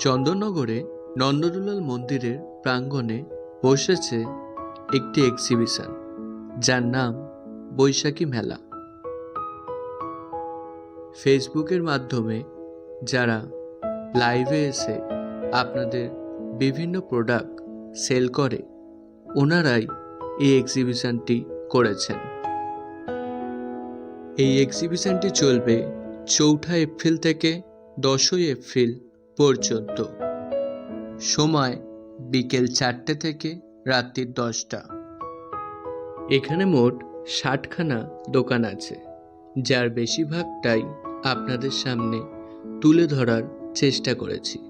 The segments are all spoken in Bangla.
চন্দননগরে নন্দদুলাল মন্দিরের প্রাঙ্গণে বসেছে একটি এক্সিবিশন যার নাম বৈশাখী মেলা। ফেসবুকের মাধ্যমে যারা লাইভে এসে আপনাদের বিভিন্ন প্রোডাক্ট সেল করে, ওনারাই এই এক্সিবিশনটি করেছেন। এই এক্সিবিশনটি চলবে চৌঠা এপ্রিল থেকে দশই এপ্রিল পর্যন্ত। সময় বিকেল চারটে থেকে রাত্রি দশটা। এখানে মোট ষাটখানা দোকান আছে, যার বেশিরভাগটাই আপনাদের সামনে তুলে ধরার চেষ্টা করেছি।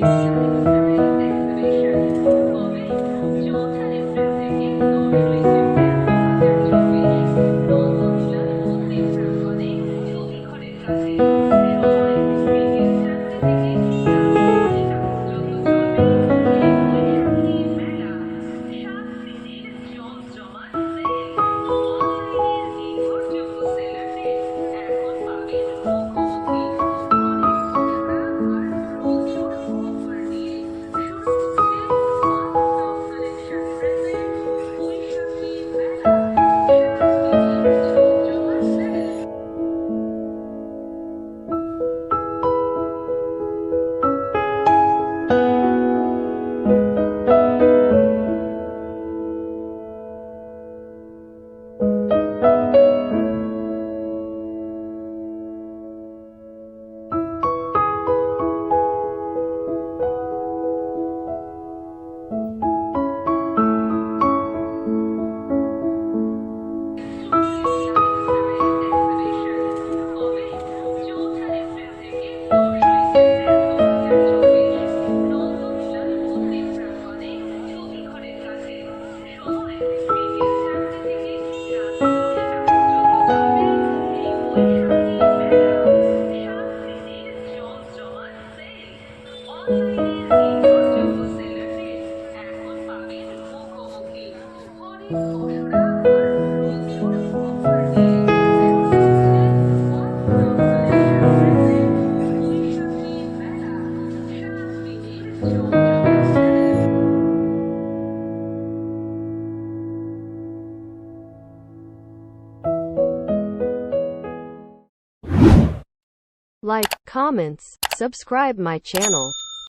peace. Like, comments, subscribe my channel.